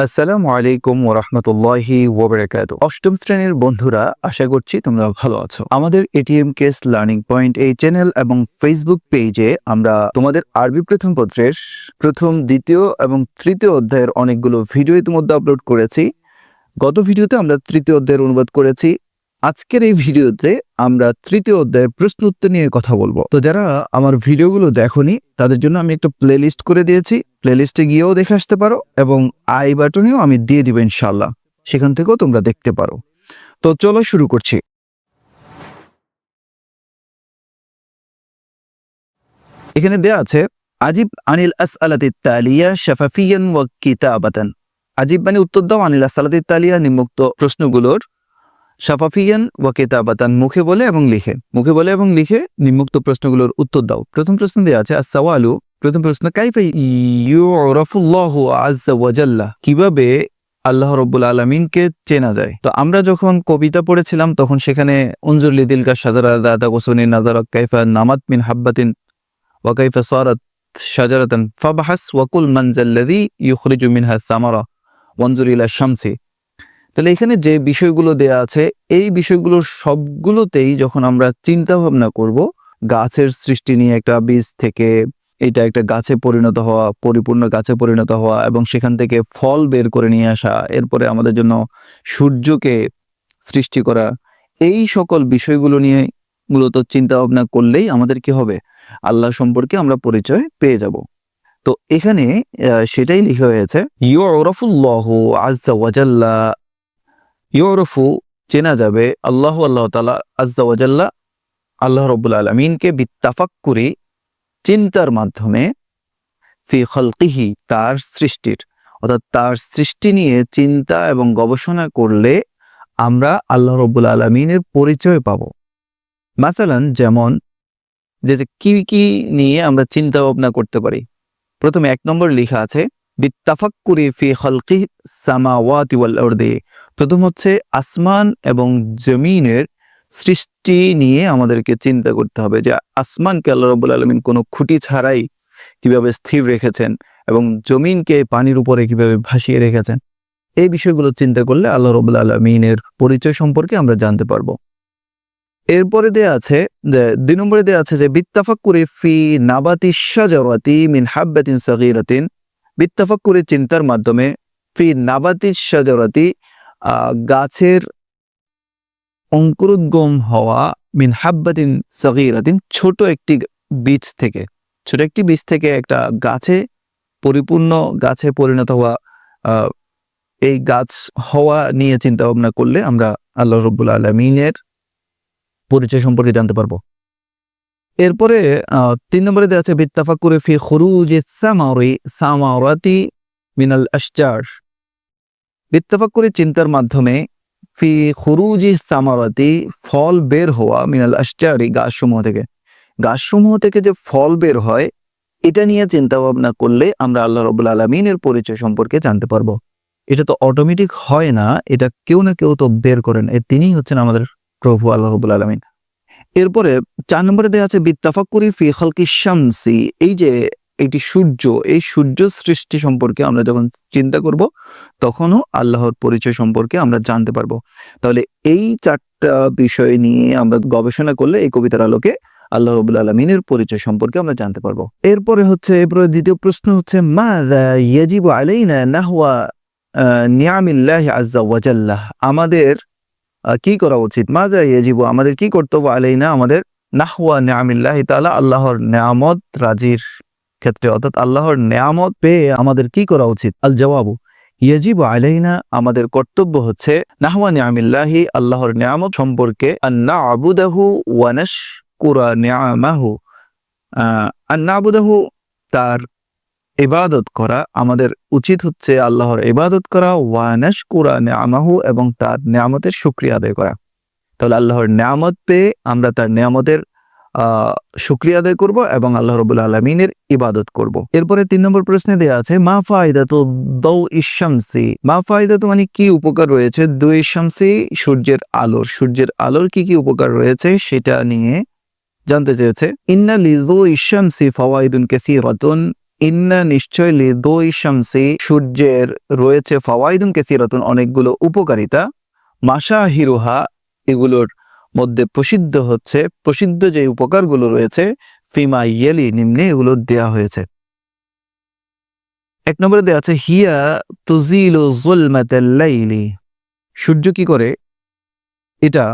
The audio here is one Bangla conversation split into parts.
আসসালামু আলাইকুম ওরহমতুল্লাহি ওবরাকাত অষ্টম শ্রেণির বন্ধুরা, আশা করছি তোমরা ভালো আছো। আমাদের এটিএম কেস লার্নিং পয়েন্ট এই চ্যানেল এবং ফেসবুক পেজে আমরা তোমাদের আরবি প্রথম পত্রের প্রথম, দ্বিতীয় এবং তৃতীয় অধ্যায়ের অনেকগুলো ভিডিও ইতিমধ্যে আপলোড করেছি। গত ভিডিওতে আমরা তৃতীয় অধ্যায়ের অনুবাদ করেছি। আজকের এই ভিডিওতে আমরা তৃতীয় অধ্যায়ের প্রশ্ন উত্তর নিয়ে কথা বলব। তো যারা আমার ভিডিওগুলো দেখোনি, তাদের জন্য আমি একটা প্লেলিস্ট করে দিয়েছি। প্লেলিস্টে গিয়েও দেখে আসতে পারো এবং আই বাটনেও আমি দিয়ে দিব ইনশাল্লাহ সেখান থেকেও তোমরা দেখতে পারো। তো চলো শুরু করছি। এখানে দেয়া আছে, আজিব আনিল আস আলাতি তালিয়া শাফাফিয়ান ওয়া আজিব মানে উত্তর দাও, আনিল আস আলাতি তালিয়া নিম্মুক্ত প্রশ্নগুলোর শাফাফিয়ান ওয়া কিতাবাতান, মুখে বলে এবং লিখে। মুখে বলে এবং লিখে নিম্মুক্ত প্রশ্নগুলোর উত্তর দাও। প্রথম প্রশ্ন দেওয়া আছে আসাওয়ালু প্রথম প্রশ্ন, কাইফা ইউরাফুল্লাহু আজ্জা ওয়া জাল্লা কীভাবে আল্লাহ রব্বুল আলমিনকে চেনা যায়? তো আমরা যখন কবিতা পড়েছিলাম, তখন সেখানে উনজুর লিদিলকা সাজারা দাদা গোসনি নাজারা কাইফা নামাত মিন হাব্বাতিন ওয়া কাইফা সারাত শাজারাতান ফাবাহাস ওয়াকুল মানজাল্লাযী ইউখরিজু মিনহা সামারা, ওয়ানজুর ইলা শামসি। তাহলে এখানে যে বিষয়গুলো দেয়া আছে, এই বিষয়গুলোর সবগুলোতেই যখন আমরা চিন্তা ভাবনা করব, গাছের সৃষ্টি নিয়ে একটা বীজ থেকে এটা একটা গাছে পরিণত হওয়া, পরিপূর্ণ গাছে পরিণত হওয়া এবং সেখান থেকে ফল বের করে নিয়ে আসা, এরপরে আমাদের জন্য সূর্যকে সৃষ্টি করা, এই সকল বিষয়গুলো নিয়ে মূলত চিন্তা ভাবনা করলেই আমাদের কি হবে? আল্লাহ সম্পর্কে আমরা পরিচয় পেয়ে যাব। তো এখানে সেটাই লিখে হয়েছে ইউরফুল্লাহ আজ্জা ওয়াজাল্লা ইউরফু, চেনা যাবে আল্লাহ আল্লাহ তালা আজ্জা ওয়াজাল্লা আল্লাহ রব্বুল আলমিনকে বিত্তাফাক্কুরি, চিন্তার মাধ্যমে ফি খলকিহি, তার সৃষ্টির। অর্থাৎ তার সৃষ্টি নিয়ে চিন্তা এবং গবেষণা করলে আমরা আল্লাহ রব্বুল আলমিনের পরিচয় পাব। মাসালান যেমন, যে কি কি নিয়ে আমরা চিন্তা ভাবনা করতে পারি। প্রথমে এক নম্বর লেখা আছে খলকি সামাওয়াতি ওয়াল প্রথম হচ্ছে আসমান এবং জমিনের সৃষ্টি নিয়ে আমাদেরকে চিন্তা করতে হবে যে আসমানকে আল্লাহ রব্বুল আলমিন কোনো খুঁটি ছাড়াই কীভাবে স্থির রেখেছেন এবং জমিনকে পানির উপরে কীভাবে ভাসিয়ে রেখেছেন, এই বিষয়গুলো চিন্তা করলে আল্লাহ রবুল্লা আলমিনের পরিচয় সম্পর্কে আমরা জানতে পারব। এরপরে দেয়া আছে দুই নম্বরে দেয়া আছে যে বিত্তাফাক্কুরে ফি নাবাতি শাজারাতি মিন হাব্বাতিন সাগীরাতিন। বিত্তাফাক্কুরে চিন্তার মাধ্যমে ফি নাবাতি শাজারাতি আহ, গাছের অঙ্কুরোদ্গম হওয়া মিন হাব্বাতিন সাগীরাতিন ছোট একটি বীজ থেকে ছোট একটি বীজ থেকে একটা গাছে পরিপূর্ণ গাছে পরিণত হওয়া এই গাছ হওয়া নিয়ে চিন্তা ভাবনা করলে আমরা আল্লাহ রব্বুল আলমিনের পরিচয় সম্পর্কে জানতে পারব। এরপরে তিন নম্বরে দেওয়া আছে বিত্তাফা করে ফি খরুজ সামারি, সামারাতি মিনাল আশ্চার বিত্তাফাক করে চিন্তার মাধ্যমে ফি খরুজি সামারাতি ফল বের হওয়া মিনাল আশজারি গাছসমূহ থেকে। গাছসমূহ থেকে যে ফল বের হয়, এটা নিয়ে চিন্তা ভাবনা করলে আমরা আল্লাহ রবুল আলমিনের পরিচয় সম্পর্কে জানতে পারব। এটা তো অটোমেটিক হয় না, এটা কেউ না কেউ তো বের করেন। এ তিনিই হচ্ছেন আমাদের প্রভু আল্লাহ রবুল আলমিন। এরপরে চার নম্বরে দেওয়া আছে, বিত্তাফাক্কুরি ফি খালকি শামসি। এই যে এটি সূর্য, এই সূর্য সৃষ্টি সম্পর্কে আমরা যখন চিন্তা করব, তখনও আল্লাহর পরিচয় সম্পর্কে আমরা জানতে পারব। তাহলে এই চারটা বিষয় নিয়ে আমরা গবেষণা করলে এই কবিতার আলোকে আল্লাহ রবুল আলমিনের পরিচয় সম্পর্কে আমরা জানতে পারব। এরপরে হচ্ছে, এরপরে দ্বিতীয় প্রশ্ন হচ্ছে মা নাহওয়া নিয়ামিল্লাহ আমাদের কি করা উচিত? মা ইয়াজিবু, আমাদের কি কর্তব্য? আলাইনা আমাদের নাহওয়া নিয়ামিল্লাহ তাআলা, আল্লাহর নিয়ামত রাজির ক্ষেত্রে। অর্থাৎ আল্লাহর নিয়ামত পেয়ে আমাদের কি করা উচিত? আল জবাবু, ইয়াজিবু আলাইনা আমাদের কর্তব্য হচ্ছে নাহওয়া নিয়ামিল্লাহি, আল্লাহর নিয়ামত সম্পর্কে আন্না আবুদাহু ওয়ানাশ কুরা নিয়ামাহু। আন্না আবুদাহু তার ইবাদত করা আমাদের উচিত হচ্ছে আল্লাহর ইবাদত করা ওয়ানাস কুরা নিয়ামাহু এবং তার নিয়ামতের শুক্রিয়া আদায় করা। তাহলে আল্লাহর নিয়ামত পেয়ে আমরা তার নিয়ামতের আহ শুক্রিয়া আদায় করব এবং আল্লাহ রবুল আলমিনের ইবাদত করব। এরপরে তিন নম্বর প্রশ্নে দেওয়া আছে, মা ফায়দা তো দৌ ইশামসি মা ফায়দা তো মানে কি উপকার রয়েছে? দুই শামসি, সূর্যের আলোর। সূর্যের আলোর কি কি উপকার রয়েছে সেটা নিয়ে জানতে চেয়েছে। ইন্না লিজু ইশামসি ফাওয়াইদুন কাসীরাতুন। ইন্না নিশ্চয় লিদোই শামসি সূর্যের রয়েছে ফাওয়াইদুন কেসিরাতুন অনেকগুলো উপকারিতা। মাসা হিরুহা এগুলোর মধ্যে প্রসিদ্ধ হচ্ছে, প্রসিদ্ধ যে উপকারগুলো রয়েছে, ফিমা ইয়েলি নিম্নে এগুলো দেয়া হয়েছে। এক নম্বরে দেওয়া আছে, হিয়া তুজিলু জুলমাতাল্লাইলি সূর্য কি করে? এটা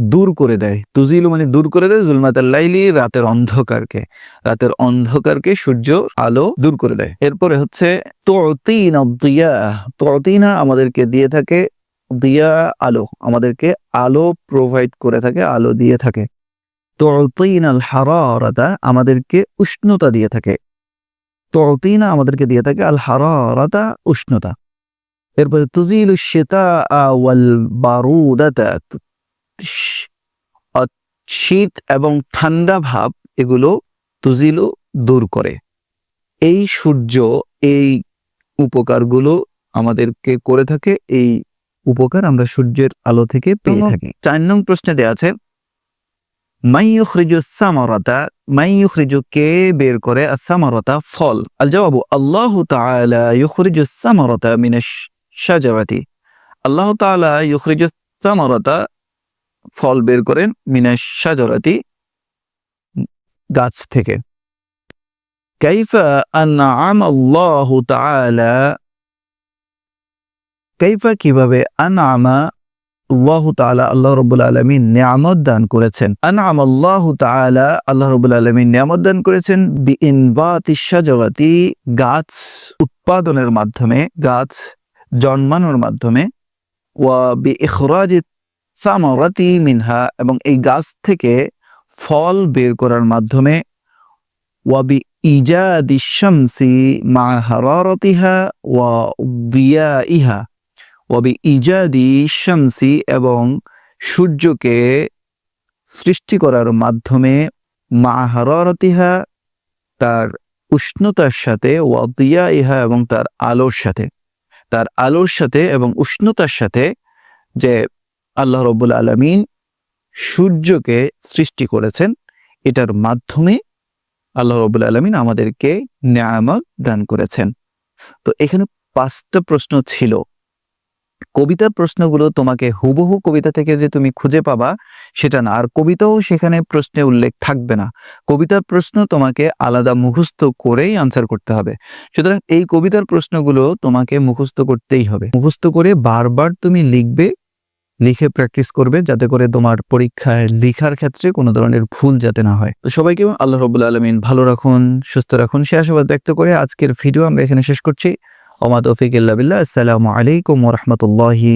দূর করে দেয়। তুজিলু মানে দূর করে দেয় জুলমাতাল্লাইলি রাতের অন্ধকারকে। রাতের অন্ধকারকে সূর্য, আলো দূর করে দেয়। এরপরে হচ্ছে, তোতিনা দিয়া তোতিনা আমাদেরকে দিয়ে থাকে, দিয়া আলো আমাদেরকে আলো প্রোভাইড করে থাকে, আলো দিয়ে থাকে। তোতিনাল হারারাতা আমাদেরকে উষ্ণতা দিয়ে থাকে। তোতিনা আমাদেরকে দিয়ে থাকে, আল হারারাতা উষ্ণতা। এরপরে, তুজিলু শ্বেতা ওয়াল বারুদাতা শীত এবং ঠান্ডা ভাব এগুলো তুজিলু দূর করে। এই সূর্য এই উপকারগুলো আমাদেরকে করে থাকে এই উপকার আমরা সূর্যের আলো থেকে পেয়ে থাকি। চার নং প্রশ্নে দেওয়া আছে সামারাতা কে বের করে? সামারাতা ফল আল জবাবু আল্লাহ তাআলা ইউখরিজু সামারাতা মিনাশ আল্লাহ তাআলা ইউখরিজু সামারাতা ফল বের করেন মিনাশ শাজারাতি গাছ থেকে। কাইফা কীভাবে আনআমা আল্লাহ তাআলা আল্লাহ রাব্বুল নিয়ামত দান করেছেন? আনআম আল্লাহ তাআলা আল্লাহ নিয়ামত দান করেছেন গাছ উৎপাদনের মাধ্যমে, গাছ জন্মানোর মাধ্যমে, ওয়া বিইখরাজি সামারাতি মিনহা এবং এই গাছ থেকে ফল বের করার মাধ্যমে ওয়াবি ইজাদি শামসি মা হারারতিহা ওয়া দিয়াইহা ওয়াবি ইজাদি শামসি এবং সূর্যকে সৃষ্টি করার মাধ্যমে মা হারারতিহা তার উষ্ণতার সাথে ওয়া দিয়াইহা এবং তার আলোর সাথে। তার আলোর সাথে এবং উষ্ণতার সাথে যে আল্লাহ রব্বুল আলমিন সূর্যকে সৃষ্টি করেছেন। এটার মাধ্যমে আল্লাহ রবুল আলমিন আমাদেরকে নিয়ামত দান করেছেন। তো এখানে পাঁচটা প্রশ্ন ছিল। কবিতার প্রশ্নগুলো তোমাকে হুবহু কবিতা থেকে যে তুমি খুঁজে পাবা, সেটা না। আর কবিতাও সেখানে প্রশ্নে উল্লেখ থাকবে না। কবিতার প্রশ্ন তোমাকে আলাদা মুখস্থ করেই আনসার করতে হবে। সুতরাং এই কবিতার প্রশ্নগুলো তোমাকে মুখস্থ করতেই হবে। মুখস্থ করে বারবার তুমি লিখবে লিখে প্র্যাকটিস করবে যাতে করে তোমার পরীক্ষায় লিখার ক্ষেত্রে কোনো ধরনের ভুল যাতে না হয়। তো সবাইকে আল্লাহ রবুল্লা আলমিন ভালো রাখুন, সুস্থ রাখুন। সে আশাবাদ ব্যক্ত করে আজকের ভিডিও আমরা এখানে শেষ করছি। ওমাদ ওফিক আসসালামু আলাইকুম রহমতুল্লাহি